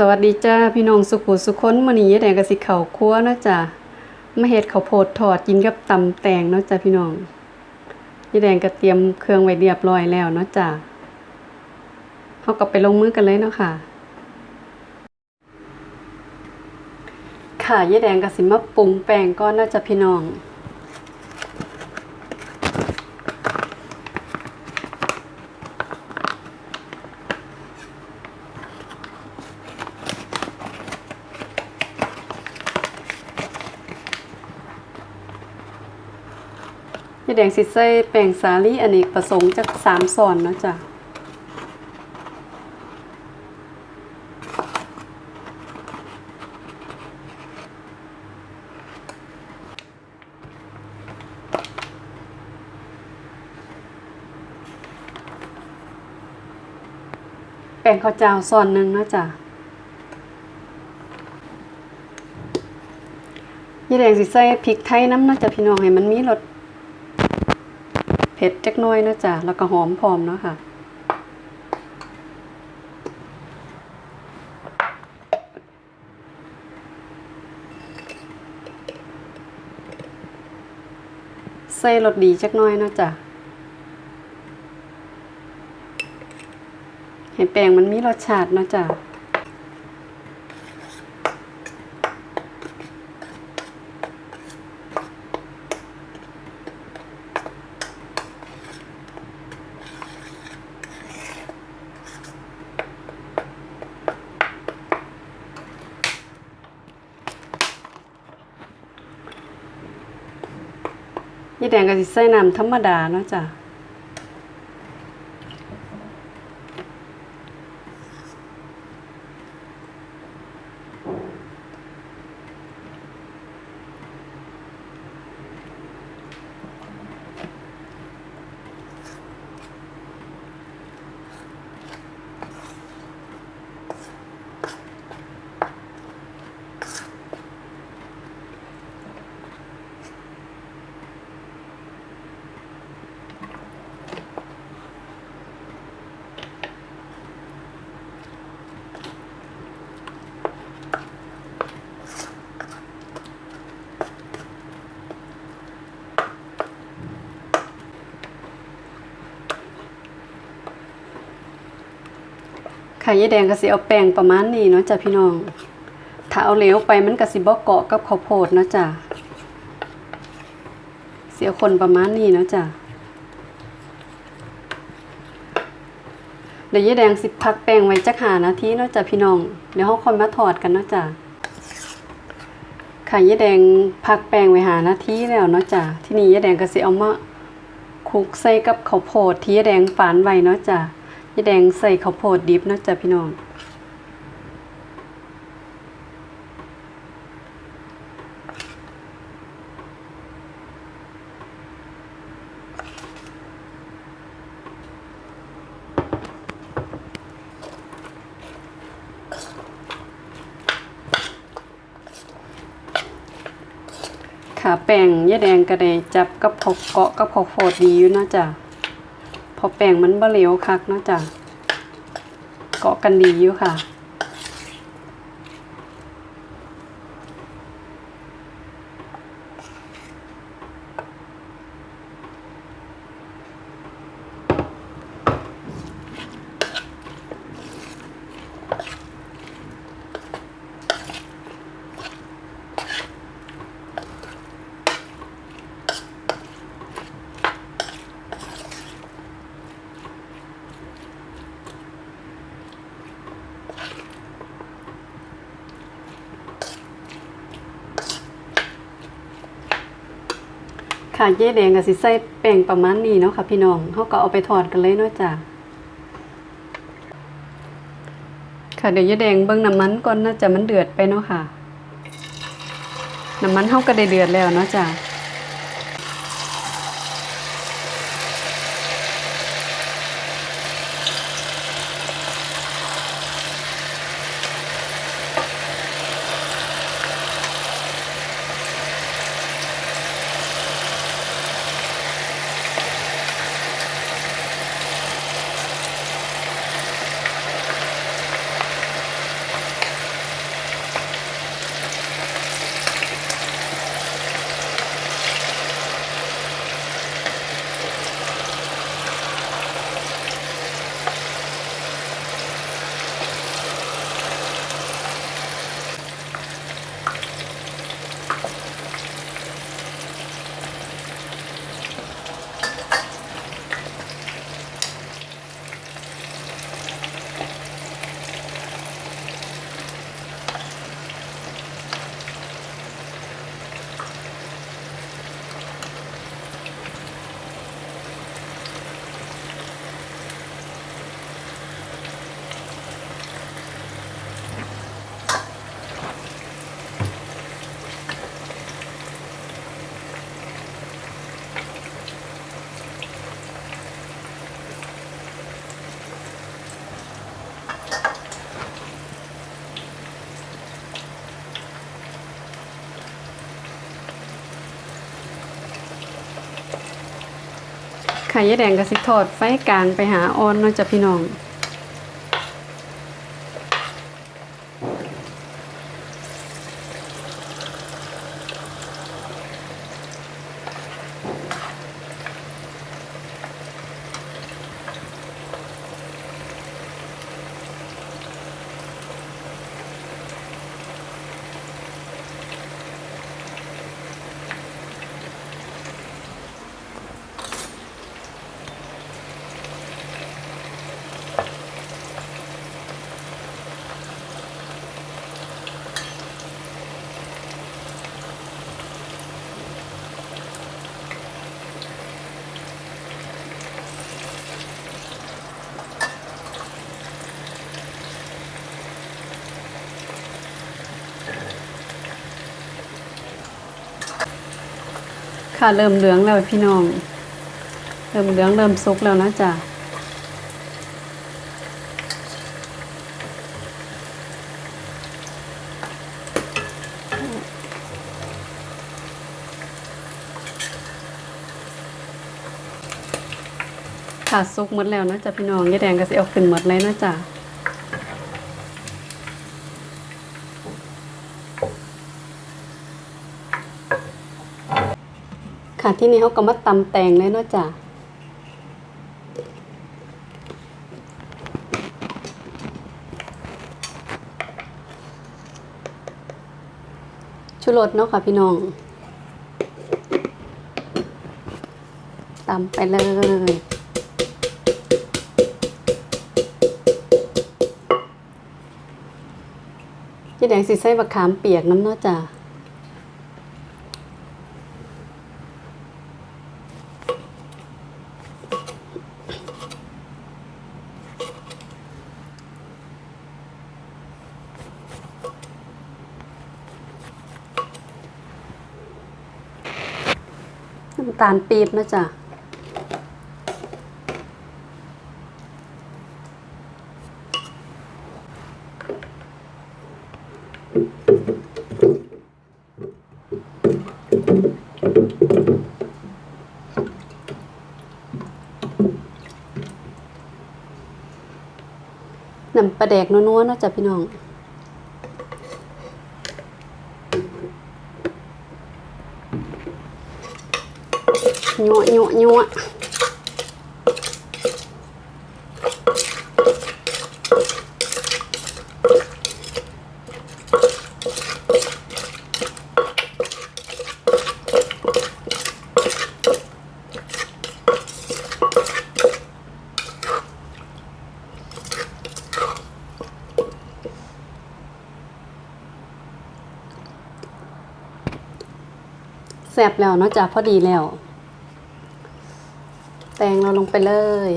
สวัสดีจ้าพี่น้องสุขุสุคนมื้อนี้ยายแดงก็สิเข้าครัวเนาะจ้ะมาเฮ็ดข้าวโพดทอดกินกับตำแตงเนาะจ้ะพี่น้องยายแดงก็เตรียมเครื่องไว้เรียบร้อยแล้วเนาะจ้ะเฮาก็ไปลงมือกันเลยเนาะค่ะ ค่ะยายแดงก็สิมาปรุงแป้งก่อนเนาะจ้ะพี่น้อง ยาแดงสิใส่แป้งสาลีอเนกประสงค์จากสามส่อนเนาะจ้ะแป้งข้าวเจ้าส่อนหนึ่งเนาะจ้ะยายแดงสิใส่พริกไทยน้ำเนาจะพี่น้องให้มันมีรส เผ็ดจักน้อยนะจ้ะแล้วก็หอมพร้อมเนาะค่ะใส่รสดีจักน้อยนะจ้ะให้แป้งมันมีรสชาติเนาะจ้ะ แดงก็สิใส่น้ำธรรมดาเนาะจ้ะ ค่ะยายแดงก็สิเอาแป้งประมาณนี้เนาะจ้ะพี่น้อง ถ้าเอาเหลวไปมันก็สิบ่เกาะกับข้าวโพดเนาะจ้ะเสียคนประมาณนี้เนาะจ้ะเดี๋ยวยายแดงสิพักแป้งไว้จักหานาทีเนาะจ้ะพี่น้อง เดี๋ยวเฮาค่อยมาทอดกันเนาะจ้ะค่ะยายแดงพักแป้งไว้หานาทีแล้วเนาะจ้ะที่นี่ยายแดงก็สิเอามาคลุกใส่กับข้าวโพดที่ยายแดงฝานไว้เนาะจ้ะ ยายแดงใส่ข้าวโพดดิบนะจ๊ะพี่น้องขาแป้งยาแดงก็ไดจับกับข้าวเกาะกับข้าวโพดดีอยู่นาะจ้ะ พอแป้งมันบะเหลวคักเนาะจ้ะเกาะกันดีอยู่ค่ะ ค่ะเย่แดงกับสิใส่แป้งประมาณนี้เนาะค่ะพี่น้องเขาก็เอาไปทอดกันเลยเนาะจ้ะค่ะเดี๋ยวเย่แดงเบิ่งน้ำมันก่อนนาะจ้ะมันเดือดไปเนาะค่ะ น้ำมันเขาก็ได้เดือดแล้วเนาะจ้ะ ค่ะยายแดงก็สิทอดไฟกลางไปหาออนเนาะจ้ะพี่น้อง ค่ะเริ่มเหลืองแล้วพี่น้อง เริ่มเหลืองเริ่มสุกแล้วนะจ๊ะค่ะสุกหมดแล้วนะจ๊ะพี่น้องยายแดงก็สิเอาขึ้นหมดเลยนะจ๊ะ ค่ะ ที่นี่เขาก็มาตำแตงเลยเนาะจ้ะชุรสเนาะค่ะพี่น้องตำไปเลยยี่แดงสีใส่บะขามเปียกน้ำเนาะจ้ะำตาลปี๊บนะจ๊ะน้ำปลาแดกนัวๆเนาะจ๊ะพี่น้อง ยั่วยั่วยั่วแซ่บแล้วเนาะจ๊ะพอดีแล้ว แตงเราลงไปเลย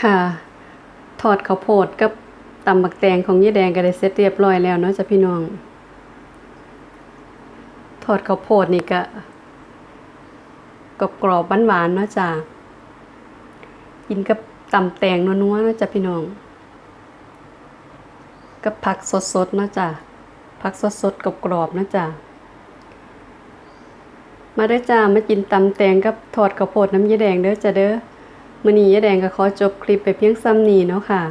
ค่ะทอดข้าวโพดกับตำบักแตงของยี่แดงก็ได้เสร็จเรียบร้อยแล้วเนาะจ้ะพี่น้อง อดข้าวโพดนี่ก็กรอบกรอบหวานๆเนาะจ้ะกินกับตำแตงนัวๆเนาะจ้ะพี่น้อง กับผักสดๆเนาะจ้ะผักสดๆกับกรอบๆเนาะจ้ะมาเด้อจ้ามากินตำแตงกับทอดข้าวโพดน้ำยาแดงเด้อจ้ะเด้อมื้อนี้ยาแดงก็ขอจบคลิปไปเพียงซ้ำนี้เนาะค่ะ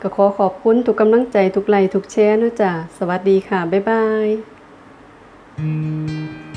ก็ขอขอบคุณทุกกำลังใจทุกไลค์ทุกแชร์เนาะจ้ะสวัสดีค่ะ บ๊ายบาย Thank mm -hmm. you.